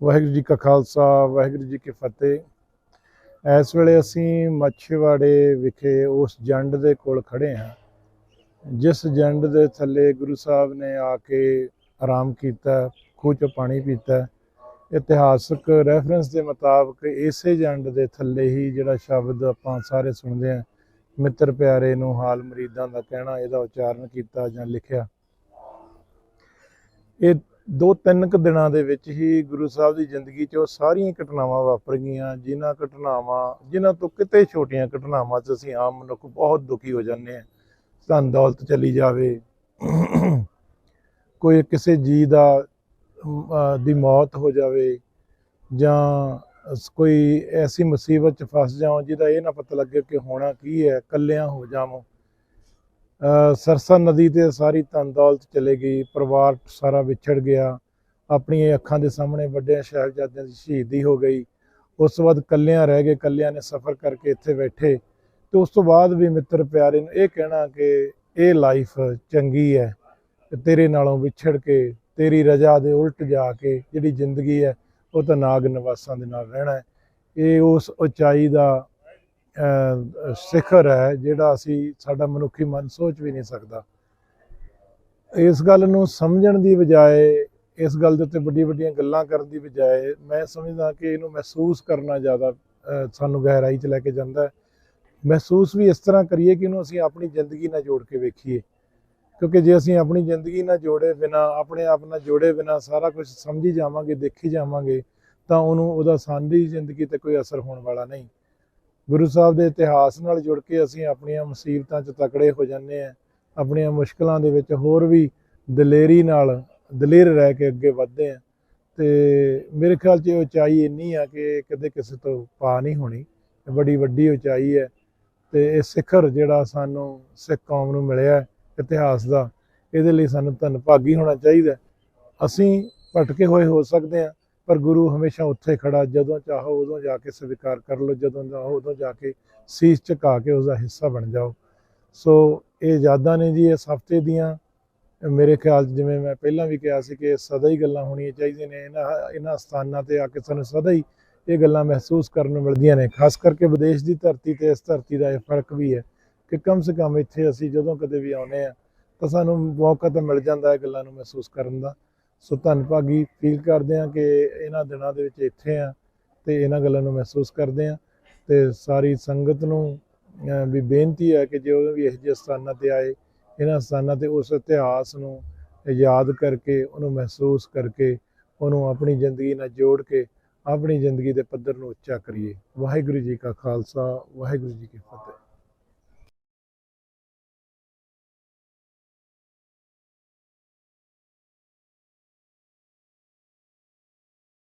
ਵਾਹਿਗੁਰੂ ਜੀ ਕਾ ਖਾਲਸਾ, ਵਾਹਿਗੁਰੂ ਜੀ ਕੀ ਫਤਿਹ। ਇਸ ਵੇਲੇ ਅਸੀਂ ਮੱਛੀਵਾੜੇ ਵਿਖੇ ਉਸ ਜੰਡ ਦੇ ਕੋਲ ਖੜੇ ਹਾਂ, ਜਿਸ ਜੰਡ ਦੇ ਥੱਲੇ ਗੁਰੂ ਸਾਹਿਬ ਨੇ ਆ ਕੇ ਆਰਾਮ ਕੀਤਾ, ਖੂਹ ਚੋਂ ਪਾਣੀ ਪੀਤਾ। ਇਤਿਹਾਸਕ ਰੈਫਰੈਂਸ ਦੇ ਮੁਤਾਬਕ ਇਸੇ ਜੰਡ ਦੇ ਥੱਲੇ ਹੀ ਜਿਹੜਾ ਸ਼ਬਦ ਆਪਾਂ ਸਾਰੇ ਸੁਣਦੇ ਹਾਂ, ਮਿੱਤਰ ਪਿਆਰੇ ਨੂੰ ਹਾਲ ਮਰੀਦਾਂ ਦਾ ਕਹਿਣਾ, ਇਹਦਾ ਉਚਾਰਨ ਕੀਤਾ ਜਾਂ ਲਿਖਿਆ। ਇਹ ਦੋ ਤਿੰਨ ਕੁ ਦਿਨਾਂ ਦੇ ਵਿੱਚ ਹੀ ਗੁਰੂ ਸਾਹਿਬ ਦੀ ਜ਼ਿੰਦਗੀ 'ਚ ਉਹ ਸਾਰੀਆਂ ਘਟਨਾਵਾਂ ਵਾਪਰ ਗਈਆਂ। ਜਿਨ੍ਹਾਂ ਘਟਨਾਵਾਂ, ਜਿਨ੍ਹਾਂ ਤੋਂ ਕਿਤੇ ਛੋਟੀਆਂ ਘਟਨਾਵਾਂ 'ਚ ਅਸੀਂ ਆਮ ਮਨੁੱਖ ਬਹੁਤ ਦੁਖੀ ਹੋ ਜਾਂਦੇ ਹਾਂ। ਧਨ ਦੌਲਤ ਚਲੀ ਜਾਵੇ, ਕੋਈ ਕਿਸੇ ਜੀ ਦਾ ਦੀ ਮੌਤ ਹੋ ਜਾਵੇ ਜਾਂ ਕੋਈ ਐਸੀ ਮੁਸੀਬਤ 'ਚ ਫਸ ਜਾਓ ਜਿਹਦਾ ਇਹ ਨਾ ਪਤਾ ਲੱਗੇ ਕਿ ਹੋਣਾ ਕੀ ਹੈ ਕੱਲਿਆਂ ਹੋ ਜਾਵਾਂ। ਸਰਸਾ ਨਦੀ ਤੇ ਸਾਰੀ ਧਨ ਦੌਲਤ ਚਲੇ ਗਈ, ਪਰਿਵਾਰ ਸਾਰਾ ਵਿਛੜ ਗਿਆ। ਆਪਣੀਆਂ ਅੱਖਾਂ ਦੇ ਸਾਹਮਣੇ ਵੱਡੇ ਸਾਹਿਬਜ਼ਾਦਿਆਂ ਦੀ ਸ਼ਹੀਦੀ ਹੋ ਗਈ। ਉਸ ਤੋਂ ਬਾਅਦ ਕੱਲਿਆਂ ਰਹਿ ਗਏ ਕੱਲਿਆਂ ਨੇ ਸਫ਼ਰ ਕਰਕੇ ਇੱਥੇ ਬੈਠੇ। ਤੇ ਉਸ ਤੋਂ ਬਾਅਦ ਵੀ ਮਿੱਤਰ ਪਿਆਰੇ ਨੂੰ ਇਹ ਕਹਿਣਾ ਕਿ ਇਹ ਲਾਈਫ ਚੰਗੀ ਹੈ ਤੇਰੇ ਨਾਲੋਂ ਵਿਛੜ ਕੇ, ਤੇਰੀ ਰਜ਼ਾ ਦੇ ਉਲਟ ਜਾ ਕੇ ਜਿਹੜੀ ਜ਼ਿੰਦਗੀ ਹੈ, ਉਹ ਤਾਂ ਨਾਗ ਨਿਵਾਸਾਂ ਦੇ ਨਾਲ ਰਹਿਣਾ ਹੈ। ਇਹ ਉਸ ਉਚਾਈ ਦਾ ਸਿਖਰ ਹੈ ਜਿਹੜਾ ਅਸੀਂ ਸਾਡਾ ਮਨੁੱਖੀ ਮਨ ਸੋਚ ਵੀ ਨਹੀਂ ਸਕਦਾ। ਇਸ ਗੱਲ ਨੂੰ ਸਮਝਣ ਦੀ ਬਜਾਏ, ਇਸ ਗੱਲ ਦੇ ਉੱਤੇ ਵੱਡੀ ਵੱਡੀਆਂ ਗੱਲਾਂ ਕਰਨ ਦੀ ਬਜਾਏ ਮੈਂ ਸਮਝਦਾ ਕਿ ਇਹਨੂੰ ਮਹਿਸੂਸ ਕਰਨਾ ਜ਼ਿਆਦਾ ਸਾਨੂੰ ਗਹਿਰਾਈ 'ਚ ਲੈ ਕੇ ਜਾਂਦਾ ਹੈ। ਮਹਿਸੂਸ ਵੀ ਇਸ ਤਰ੍ਹਾਂ ਕਰੀਏ ਕਿ ਇਹਨੂੰ ਅਸੀਂ ਆਪਣੀ ਜ਼ਿੰਦਗੀ ਨਾਲ ਜੋੜ ਕੇ ਵੇਖੀਏ। ਕਿਉਂਕਿ ਜੇ ਅਸੀਂ ਆਪਣੀ ਜ਼ਿੰਦਗੀ ਨਾਲ ਜੋੜੇ ਬਿਨਾ, ਆਪਣੇ ਆਪ ਨਾਲ ਜੋੜੇ ਬਿਨਾ ਸਾਰਾ ਕੁਝ ਸਮਝੀ ਜਾਵਾਂਗੇ, ਦੇਖੀ ਜਾਵਾਂਗੇ, ਤਾਂ ਉਹਨੂੰ, ਉਹਦਾ ਸਾਡੀ ਜ਼ਿੰਦਗੀ ਤੇ ਕੋਈ ਅਸਰ ਹੋਣ ਵਾਲਾ ਨਹੀਂ। ਗੁਰੂ ਸਾਹਿਬ ਦੇ ਇਤਿਹਾਸ ਨਾਲ ਜੁੜ ਕੇ ਅਸੀਂ ਆਪਣੀਆਂ ਮੁਸੀਬਤਾਂ 'ਚ ਤਕੜੇ ਹੋ ਜਾਂਦੇ ਆ ਆਪਣੀਆਂ ਮੁਸ਼ਕਲਾਂ ਦੇ ਵਿੱਚ ਹੋਰ ਵੀ ਦਲੇਰੀ ਨਾਲ, ਦਲੇਰ ਰਹਿ ਕੇ ਅੱਗੇ ਵਧਦੇ ਆ ਤੇ ਮੇਰੇ ਖਿਆਲ 'ਚ ਇਹ ਉਚਾਈ ਇੰਨੀ ਆ ਕਿ ਕਦੇ ਕਿਸੇ ਤੋਂ ਪਾ ਨਹੀਂ ਹੋਣੀ। ਬੜੀ ਵੱਡੀ ਉਚਾਈ ਹੈ ਤੇ ਇਹ ਸਿਖਰ ਜਿਹੜਾ ਸਾਨੂੰ ਸਿੱਖ ਕੌਮ ਨੂੰ ਮਿਲਿਆ ਇਤਿਹਾਸ ਦਾ, ਇਹਦੇ ਲਈ ਸਾਨੂੰ ਧੰਨ ਭਾਗੀ ਹੋਣਾ ਚਾਹੀਦਾ ਅਸੀਂ ਭਟਕੇ ਹੋਏ ਹੋ ਸਕਦੇ ਹਾਂ ਪਰ ਗੁਰੂ ਹਮੇਸ਼ਾ ਉੱਥੇ ਖੜਾ, ਜਦੋਂ ਚਾਹੋ ਉਦੋਂ ਜਾ ਕੇ ਸਵੀਕਾਰ ਕਰ ਲਓ, ਜਦੋਂ ਚਾਹੋ ਉਦੋਂ ਜਾ ਕੇ ਸੀਸ ਝੁਕਾ ਕੇ ਉਸ ਦਾ ਹਿੱਸਾ ਬਣ ਜਾਓ। ਸੋ ਇਹ ਯਾਦਾਂ ਨੇ ਜੀ, ਇਸ ਹਫ਼ਤੇ ਦੀਆਂ। ਮੇਰੇ ਖਿਆਲ 'ਚ ਜਿਵੇਂ ਮੈਂ ਪਹਿਲਾਂ ਵੀ ਕਿਹਾ ਸੀ ਕਿ ਸਦਾ ਹੀ ਗੱਲਾਂ ਹੋਣੀਆਂ ਚਾਹੀਦੀਆਂ ਨੇ। ਇਹਨਾਂ ਇਹਨਾਂ ਸਥਾਨਾਂ ਤੇ ਆ ਕੇ ਸਾਨੂੰ ਸਦਾ ਹੀ ਇਹ ਗੱਲਾਂ ਮਹਿਸੂਸ ਕਰਨ ਨੂੰ ਮਿਲਦੀਆਂ ਨੇ। ਖਾਸ ਕਰਕੇ ਵਿਦੇਸ਼ ਦੀ ਧਰਤੀ ਤੇ ਇਸ ਧਰਤੀ ਦਾ ਇਹ ਫ਼ਰਕ ਵੀ ਹੈ ਕਿ ਕਮ ਸੇ ਕਮ ਇੱਥੇ ਅਸੀਂ ਜਦੋਂ ਕਦੇ ਵੀ ਆਉਨੇ ਆ ਤਾਂ ਸਾਨੂੰ ਮੌਕਾ ਤਾਂ ਮਿਲ ਜਾਂਦਾ ਹੈ ਗੱਲਾਂ ਨੂੰ ਮਹਿਸੂਸ ਕਰਨ ਦਾ। ਸੋ ਧੰਨਭਾਗੀ ਫੀਲ ਕਰਦੇ ਆ ਕਿ ਇਹਨਾਂ ਦਿਨਾਂ ਦੇ ਵਿੱਚ ਇੱਥੇ ਆ ਤੇ ਇਹਨਾਂ ਗੱਲਾਂ ਨੂੰ ਮਹਿਸੂਸ ਕਰਦੇ ਆ ਤੇ ਸਾਰੀ ਸੰਗਤ ਨੂੰ ਵੀ ਬੇਨਤੀ ਹੈ ਕਿ ਜੋ ਵੀ ਇਹੋ ਜਿਹੇ ਸਥਾਨਾਂ ਤੇ ਆਏ, ਇਹਨਾਂ ਸਥਾਨਾਂ ਤੇ ਉਸ ਇਤਿਹਾਸ ਨੂੰ ਯਾਦ ਕਰਕੇ, ਉਹਨੂੰ ਮਹਿਸੂਸ ਕਰਕੇ, ਉਹਨੂੰ ਆਪਣੀ ਜ਼ਿੰਦਗੀ ਨਾਲ ਜੋੜ ਕੇ, ਆਪਣੀ ਜ਼ਿੰਦਗੀ ਦੇ ਪੱਧਰ ਨੂੰ ਉੱਚਾ ਕਰੀਏ। ਵਾਹਿਗੁਰੂ ਜੀ ਕਾ ਖਾਲਸਾ, ਵਾਹਿਗੁਰੂ ਜੀ ਕੀ ਫਤਿਹ।